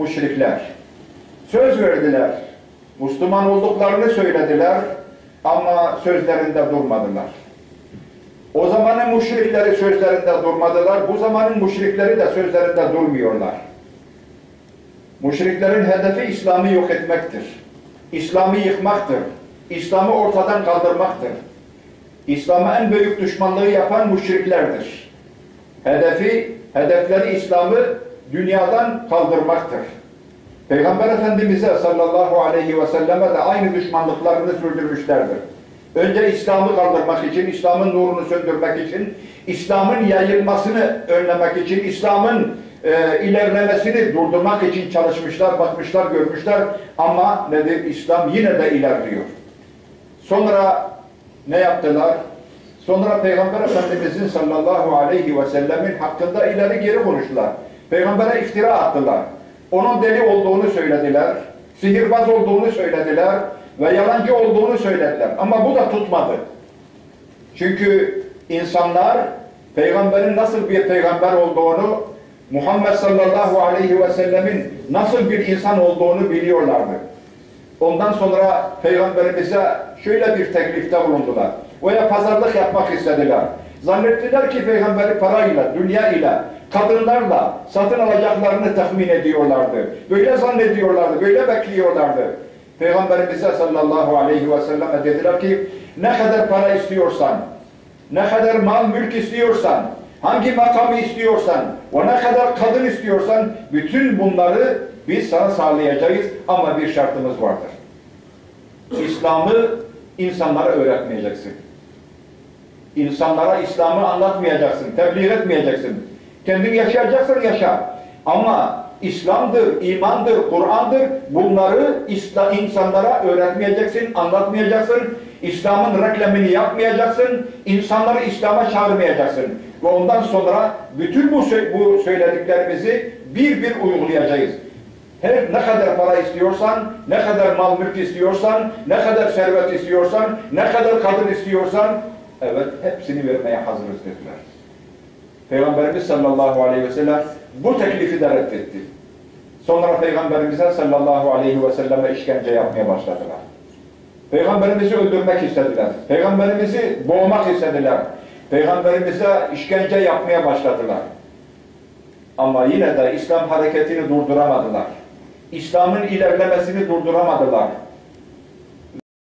müşrikler. Söz verdiler. Müslüman olduklarını söylediler ama sözlerinde durmadılar. O zamanın müşrikleri sözlerinde durmadılar. Bu zamanın müşrikleri de sözlerinde durmuyorlar. Müşriklerin hedefi İslam'ı yok etmektir. İslam'ı yıkmaktır. İslam'ı ortadan kaldırmaktır. İslam'a en büyük düşmanlığı yapan müşriklerdir. Hedefi, hedefleri İslam'ı dünyadan kaldırmaktır. Peygamber Efendimiz'e sallallahu aleyhi ve selleme de aynı düşmanlıklarını sürdürmüşlerdir. Önce İslam'ı kaldırmak için, İslam'ın nurunu söndürmek için, İslam'ın yayılmasını önlemek için, İslam'ın e, ilerlemesini durdurmak için çalışmışlar, bakmışlar, görmüşler. Ama nedir? İslam yine de ilerliyor. Sonra ne yaptılar? Sonra Peygamber Efendimiz'in sallallahu aleyhi ve sellemin hakkında ileri geri konuştular. Peygamber'e iftira attılar. Onun deli olduğunu söylediler. Sihirbaz olduğunu söylediler. Ve yalancı olduğunu söylediler. Ama bu da tutmadı. Çünkü insanlar Peygamberin nasıl bir peygamber olduğunu, Muhammed sallallahu aleyhi ve sellemin nasıl bir insan olduğunu biliyorlardı. Ondan sonra Peygamberimize şöyle bir teklifte bulundular. Veya pazarlık yapmak istediler. Zannettiler ki Peygamberi parayla, dünya ile, kadınlarla satın alacaklarını tahmin ediyorlardı. Böyle zannediyorlardı, böyle bekliyorlardı. Peygamberimize sallallahu aleyhi ve selleme dediler ki ne kadar para istiyorsan, ne kadar mal mülk istiyorsan, hangi makamı istiyorsan ve ne kadar kadın istiyorsan bütün bunları biz sana sağlayacağız ama bir şartımız vardır. İslam'ı insanlara öğretmeyeceksin. İnsanlara İslam'ı anlatmayacaksın, tebliğ etmeyeceksin. Kendin yaşayacaksın yaşa. Ama İslam'dır, imandır, Kur'an'dır. Bunları insanlara öğretmeyeceksin, anlatmayacaksın. İslam'ın reklamını yapmayacaksın. İnsanları İslam'a çağırmayacaksın. Ve ondan sonra bütün bu, söylediklerimizi bir bir uygulayacağız. Her ne kadar para istiyorsan, ne kadar mal mülk istiyorsan, ne kadar servet istiyorsan, ne kadar kadın istiyorsan, evet hepsini vermeye hazırız dediler. Peygamberimiz sallallahu aleyhi ve sellem bu teklifi de reddetti. Sonra Peygamberimize sallallahu aleyhi ve selleme işkence yapmaya başladılar. Peygamberimizi öldürmek istediler. Peygamberimizi boğmak istediler. Peygamberimize işkence yapmaya başladılar. Ama yine de İslam hareketini durduramadılar. İslam'ın ilerlemesini durduramadılar.